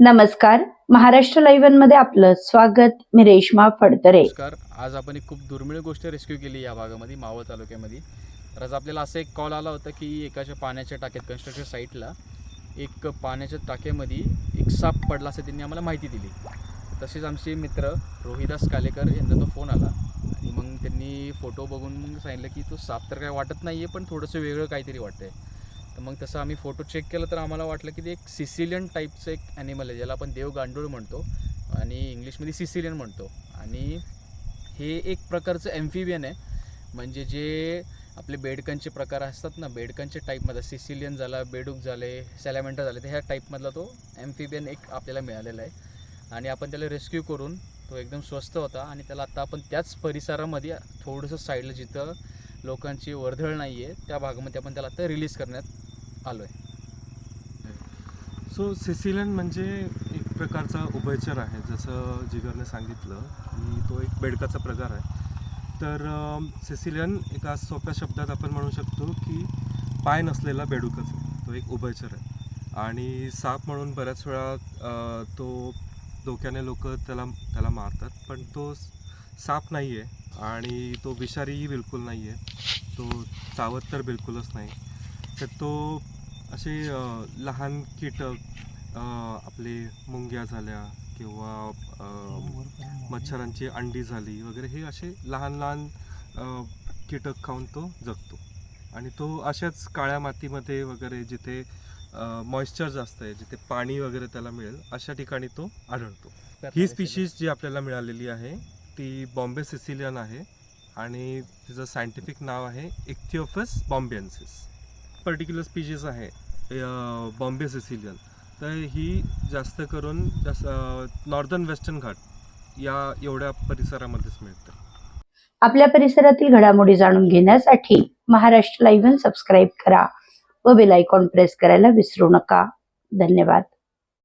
नमस्कार. महाराष्ट्र लाईव्हमध्ये आपलं स्वागत. मी रेश्मा फडतरे. नमस्कार. आज आपण एक खूप दुर्मिळ गोष्ट रेस्क्यू केली या भागामध्ये मावळ तालुक्यामध्ये. तर आज आपल्याला असं एक कॉल आला होता की एकाच्या पाण्याच्या टाक्यात कन्स्ट्रक्शन साईटला एक पाण्याच्या टाक्यामध्ये एक साप पडला असं त्यांनी आम्हाला माहिती दिली. तसेच आमचे मित्र रोहिदास कालेकर यांना तो फोन आला. आणि मग त्यांनी फोटो बघून मग सांगितलं की तो साप तर काय वाटत नाही आहे पण थोडंसं वेगळं काहीतरी वाटतंय. तर मग तसं आम्ही फोटो चेक केलं तर आम्हाला वाटलं की ते एक सिसिलियन टाईपचं एक ॲनिमल आहे ज्याला आपण देव गांडूळ म्हणतो आणि इंग्लिशमध्ये सिसिलियन म्हणतो. आणि हे एक प्रकारचं एम्फिबियन आहे. म्हणजे जे आपले बेडकनचे प्रकार असतात ना बेडकनच्या टाईपमध्ये सिसिलियन झाला बेडूक झाले सॅलॅमेंटर झाले तर ह्या टाईपमधला तो एम्फिबियन एक आपल्याला मिळालेला आहे. आणि आपण त्याला रेस्क्यू करून तो एकदम स्वस्त होता आणि त्याला आता आपण त्याच परिसरामध्ये थोडंसं साईडला जिथं लोकांची वर्दळ नाही आहे त्या भागामध्ये आपण त्याला आता रिलीज करण्यात आलो आहे सो सिसिलन म्हणजे एक प्रकारचा उभयचर आहे. जसं जिगरने सांगितलं की तो एक बेडकाचा प्रकार आहे. तर सिसिलियन एका सोप्या शब्दात आपण म्हणू शकतो की पाय नसलेला बेडूकच आहे. तो एक उभयचर आहे. आणि साप म्हणून बऱ्याच वेळा तो डोक्याने लोक त्याला त्याला मारतात. पण तो साप नाही आहे आणि तो विषारीही बिलकुल नाही आहे तो चावत तर बिलकुलच नाही. तर तो असे लहान कीटक आपले मुंग्या झाल्या किंवा मच्छरांची अंडी झाली वगैरे हे असे लहान लहान कीटक खाऊन तो जगतो. आणि तो अशाच काळ्या मातीमध्ये वगैरे जिथे मॉइश्चर जास्त आहे जिथे पाणी वगैरे त्याला मिळेल अशा ठिकाणी तो आढळतो. ही स्पीशीज जी आपल्याला मिळालेली आहे ती बॉम्बे सिसिलियन आहे आणि तिचं सायंटिफिक नाव आहे इक्थिओफस बॉम्बियन्सिस पर्टिक्युलर स्पीशीज आहे बॉम्बे सिसिलियन. तर ही जास्त करून जास्त नॉर्दर्न वेस्टर्न घाट या एवढ्या परिसरामध्येच मिळते. आपल्या परिसरातील घडामोडी जाणून घेण्यासाठी महाराष्ट्र लाईव्ह सबस्क्राईब करा व बेल आयकॉन प्रेस करायला विसरू नका. धन्यवाद.